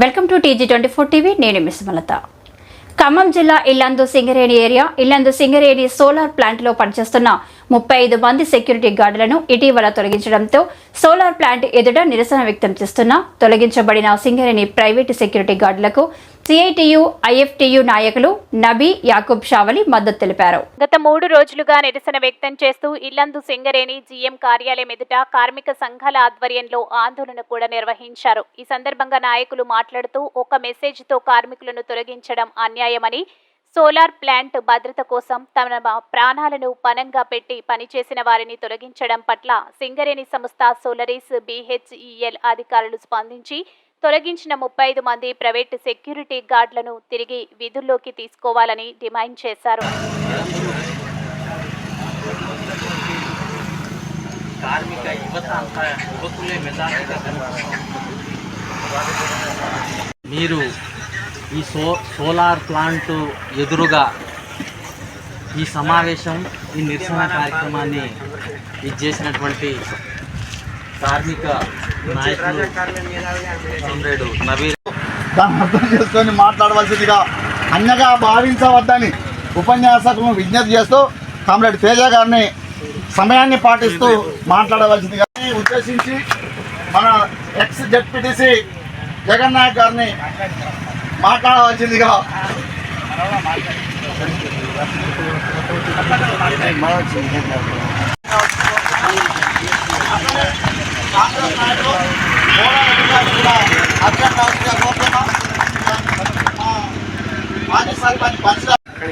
Welcome to TG twenty four TV. నేను మిస్మలత ఖమ్మం జిల్లా ఇల్లందు సింగరేణి ఏరియా ఇల్లందు సింగరేణి సోలార్ ప్లాంట్లో పనిచేస్తున్న ముప్పై ఐదు మంది సెక్యూరిటీ గార్డులను ఇటీవల తొలగించడంతో సోలార్ ప్లాంట్ ఎదుట నిరసన వ్యక్తం చేస్తున్న తొలగించబడిన సింగరేణి ప్రైవేటు సెక్యూరిటీ గార్డులకు సిఐటియు ఐఎఫ్టియు నాయకులు నబీ యాకూబ్ షావలి మద్దతు తెలిపారు. గత మూడు రోజులుగా నిరసన వ్యక్తం చేస్తూ ఇల్లందు సింగరేణి జీఎం కార్యాలయం ఎదుట కార్మిక సంఘాల ఆధ్వర్యంలో ఆందోళన కూడా నిర్వహించారు. ఈ సందర్భంగా నాయకులు మాట్లాడుతూ ఒక మెసేజ్తో కార్మికులను తొలగించడం అన్యాయమని సోలార్ ప్లాంట్ భద్రత కోసం తమ ప్రాణాలను పనంగా పెట్టి పనిచేసిన వారిని తొలగించడం పట్ల సింగరేణి సంస్థ సోలరీస్ బీహెచ్ఈఎల్ అధికారులు స్పందించి తొలగించిన ముప్పై ఐదు మంది ప్రైవేట్ సెక్యూరిటీ గార్డులను తిరిగి విధుల్లోకి తీసుకోవాలని డిమాండ్ చేశారు. కార్మిక యువత యువకులే మీరు ఈ సో సోలార్ ప్లాంట్ ఎదురుగా ఈ సమావేశం ఈ నిరసన కార్యక్రమాన్ని ఇది చేసినటువంటి కార్మిక నాయకుడు నవీర్ దాన్ని అర్థం చేసుకొని మాట్లాడవలసిందిగా అన్యగా భావించవద్దని ఉపన్యాసకులను విజ్ఞప్తి చేస్తూ కామ్రేడ్ తేజ గారిని సమయాన్ని పాటిస్తూ మాట్లాడవలసిందిగా ఉద్దేశించి మన ఎక్స్ జెడ్పీటీసీ జగన్ నాయక్ గారిని మాట్లాడవలసిందిగా.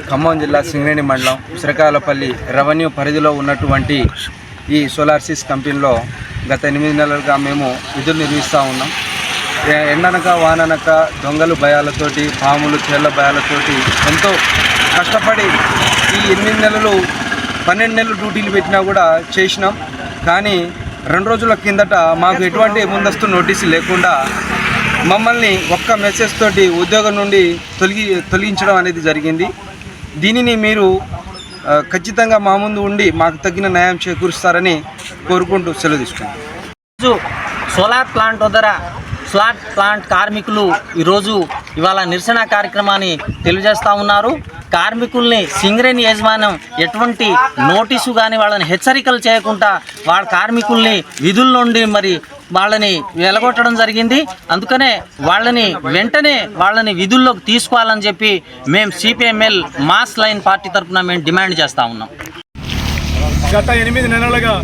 ఖమ్మం జిల్లా సింగరేణి మండలం శ్రీకాళపల్లి రెవెన్యూ పరిధిలో ఉన్నటువంటి ఈ సోలార్సిస్ కంపెనీలో గత ఎనిమిది నెలలుగా మేము విధులు నిర్వహిస్తూ ఉన్నాం. ఎండనక వాననక దొంగలు భయాలతోటి పాములు చేళ్ళ భయాలతోటి ఎంతో కష్టపడి ఈ ఎనిమిది నెలలు పన్నెండు నెలలు డ్యూటీలు పెట్టినా కూడా చేసినాం. కానీ రెండు రోజుల కిందట మాకు ఎటువంటి ముందస్తు నోటీసు లేకుండా మమ్మల్ని ఒక్క మెసేజ్ తోటి ఉద్యోగం నుండి తొలగి తొలగించడం అనేది జరిగింది. దీనిని మీరు ఖచ్చితంగా మా ముందు ఉండి మాకు తగిన న్యాయం చేకూరుస్తారని కోరుకుంటూ సెలవు తీసుకుంటాం సోలార్ ప్లాంట్ వద్దర ఫ్లాట్ ప్లాంట్ కార్మికులు ఈరోజు ఇవాళ నిరసన కార్యక్రమాన్ని తెలియజేస్తూ ఉన్నారు. కార్మికుల్ని సింగరేణి యజమానం ఎటువంటి నోటీసు కానీ వాళ్ళని హెచ్చరికలు చేయకుండా వాళ్ళ కార్మికుల్ని విధుల నుండి మరి వాళ్ళని వెలగొట్టడం జరిగింది. అందుకనే వాళ్ళని వెంటనే వాళ్ళని విధుల్లోకి తీసుకోవాలని చెప్పి మేము సిపిఎంఎల్ మాస్ లైన్ పార్టీ తరఫున మేము డిమాండ్ చేస్తూ ఉన్నాం. గత ఎనిమిది నెలలుగా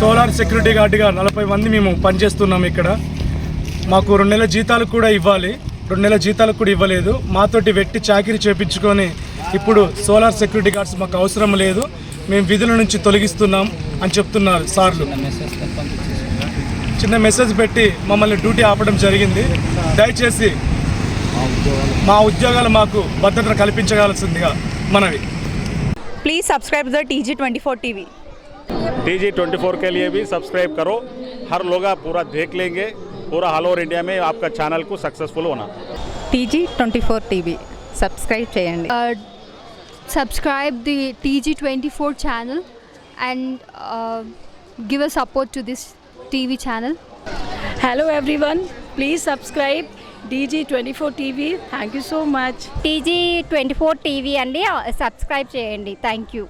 సోలార్ సెక్యూరిటీ గార్డుగా నలభై మంది మేము పనిచేస్తున్నాం ఇక్కడ. మాకు రెండు నెలల జీతాలు కూడా ఇవ్వాలి రెండు నెలల జీతాలు కూడా ఇవ్వలేదు మాతోటి వెట్టి చాకిరీ చేపించుకొని ఇప్పుడు సోలార్ సెక్యూరిటీ గార్డ్స్ మాకు అవసరం లేదు మేము విధుల నుంచి తొలగిస్తున్నాం అని చెప్తున్నారు సార్లు చిన్న మెసేజ్ పెట్టి మమ్మల్ని డ్యూటీ ఆపడం జరిగింది దయచేసి మా ఉద్యోగాలు మాకు భద్రత కల్పించగలసిందిగా మనవి please subscribe the T G twenty four T V T G twenty four के लिए भी सब्सक्राइब करो हर लोग आप पूरा देख लेंगे पूरा ऑल ओवर इंडिया में आपका चैनल को सक्सेसफुल होना T G twenty four TV subscribe చేయండి uh, subscribe the TG24 channel and uh, give a support to this TV channel. Hello everyone, please subscribe DG24 TV. Thank you so much. TG twenty four TV అండి subscribe చేయండి thank you